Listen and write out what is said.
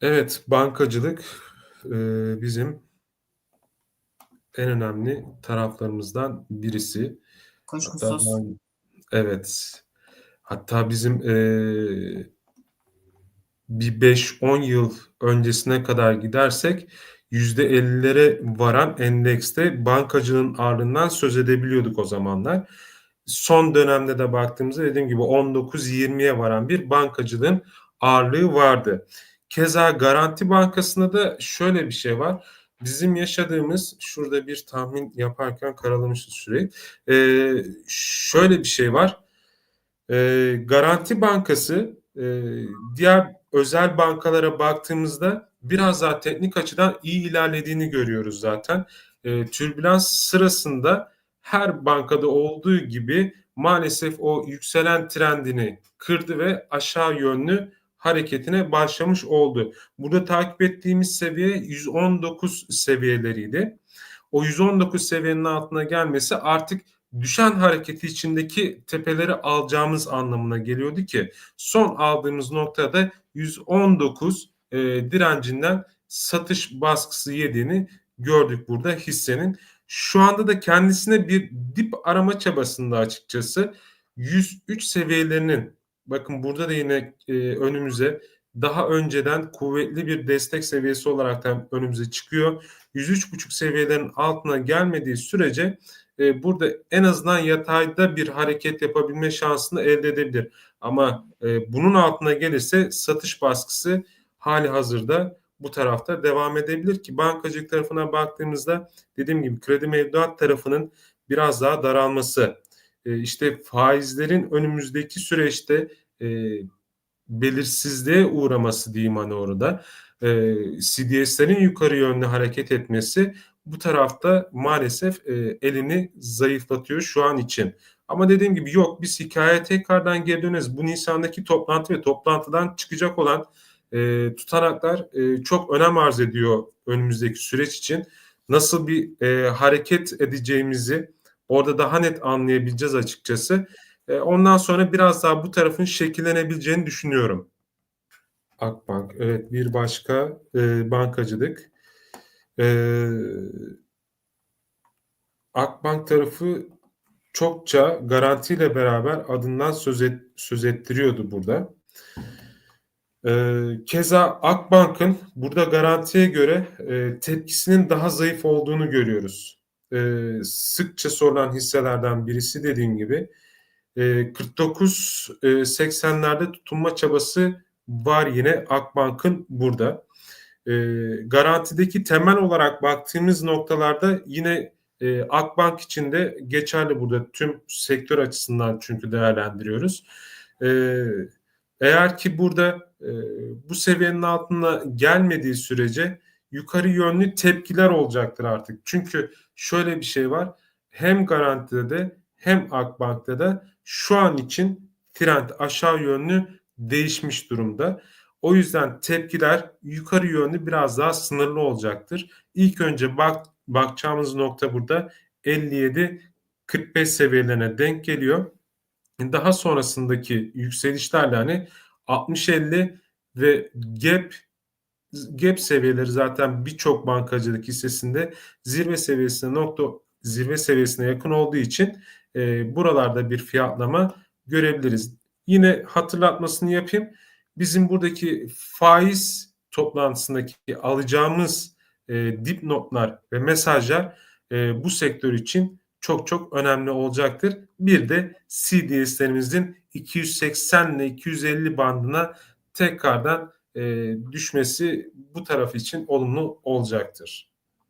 Evet, bankacılık, eee, bizim en önemli taraflarımızdan birisi. Hatta Kuşkusuz. ben Evet. Hatta bizim, eee bir 5-10 yıl öncesine kadar gidersek %50'lere varan endekste bankacılığın ağırlığından söz edebiliyorduk o zamanlar. Son dönemde de baktığımızda dediğim gibi 19-20'ye varan bir bankacılığın ağırlığı vardı. Keza Garanti Bankası'nda da şöyle bir şey var. Bizim yaşadığımız Şurada bir tahmin yaparken karalamışız süreyi. Eee, şöyle bir şey var. Eee, Garanti Bankası, eee, diğer özel bankalara baktığımızda biraz daha teknik açıdan iyi ilerlediğini görüyoruz zaten. Eee, türbülans sırasında her bankada olduğu gibi maalesef o yükselen trendini kırdı ve aşağı yönlü hareketine başlamış oldu. Burada takip ettiğimiz seviye 119 seviyeleriydi. O 119 seviyenin altına gelmesi artık düşen hareketi içindeki tepeleri alacağımız anlamına geliyordu ki son aldığımız noktada 119 eee, direncinden satış baskısı yediğini gördük burada hissenin. Şu anda da kendisine bir dip arama çabasında açıkçası. 103 seviyelerinin bakın burada da yine, eee, önümüze daha önceden kuvvetli bir destek seviyesi olaraktan önümüze çıkıyor. 103.5 seviyelerin altına gelmediği sürece, eee, burada en azından yatayda bir hareket yapabilme şansını elde edebilir. Ama, eee, bunun altına gelirse satış baskısı hâlihazırda bu tarafta devam edebilir ki bankacılık tarafına baktığımızda dediğim gibi kredi mevduat tarafının biraz daha daralması, eee, işte faizlerin önümüzdeki süreçte, eee, belirsizliğe uğraması diyeyim hani orada, eee, CDS'lerin yukarı yönlü hareket etmesi bu tarafta maalesef, eee, elini zayıflatıyor şu an için. Ama dediğim gibi yok biz hikâyeye tekrardan geri döneriz. Bu nisandaki toplantı ve toplantıdan çıkacak olan, eee, tutanaklar, eee, çok önem arz ediyor önümüzdeki süreç için. Nasıl bir, eee, hareket edeceğimizi orada daha net anlayabileceğiz açıkçası. Eee, ondan sonra biraz daha bu tarafın şekillenebileceğini düşünüyorum. Akbank, evet bir başka, eee, bankacılık. Eee Akbank tarafı çokça garantiyle beraber adından söz et söz ettiriyordu burada. Eee, keza Akbank'ın burada Garanti'ye göre, eee, tepkisinin daha zayıf olduğunu görüyoruz. Eee, sıkça sorulan hisselerden birisi dediğim gibi. Eee, 49, eee, 80'lerde tutunma çabası var yine Akbank'ın burada. Eee, Garanti'deki temel olarak baktığımız noktalarda yine, eee, Akbank için de geçerli burada tüm sektör açısından çünkü değerlendiriyoruz. Eee, eğer ki burada, eee, bu seviyenin altına gelmediği sürece yukarı yönlü tepkiler olacaktır artık. Çünkü şöyle bir şey var, hem Garanti'de de hem Akbank'ta da şu an için trend aşağı yönlü değişmiş durumda. O yüzden tepkiler yukarı yönlü biraz daha sınırlı olacaktır. İlk önce bak bakacağımız nokta burada 57-45 seviyelerine denk geliyor. Daha sonrasındaki yükselişlerle hani 60-50 ve gap gap seviyeleri zaten birçok bankacılık hissesinde zirve seviyesine nokta zirve seviyesine yakın olduğu için, eee, buralarda bir fiyatlama görebiliriz. Yine hatırlatmasını yapayım. Bizim buradaki faiz toplantısındaki alacağımız, eee, dipnotlar ve mesajlar, eee, bu sektör için çok çok önemli olacaktır. Bir de CDS'lerimizin 280 ile 250 bandına tekrardan, düşmesi bu taraf için olumlu olacaktır.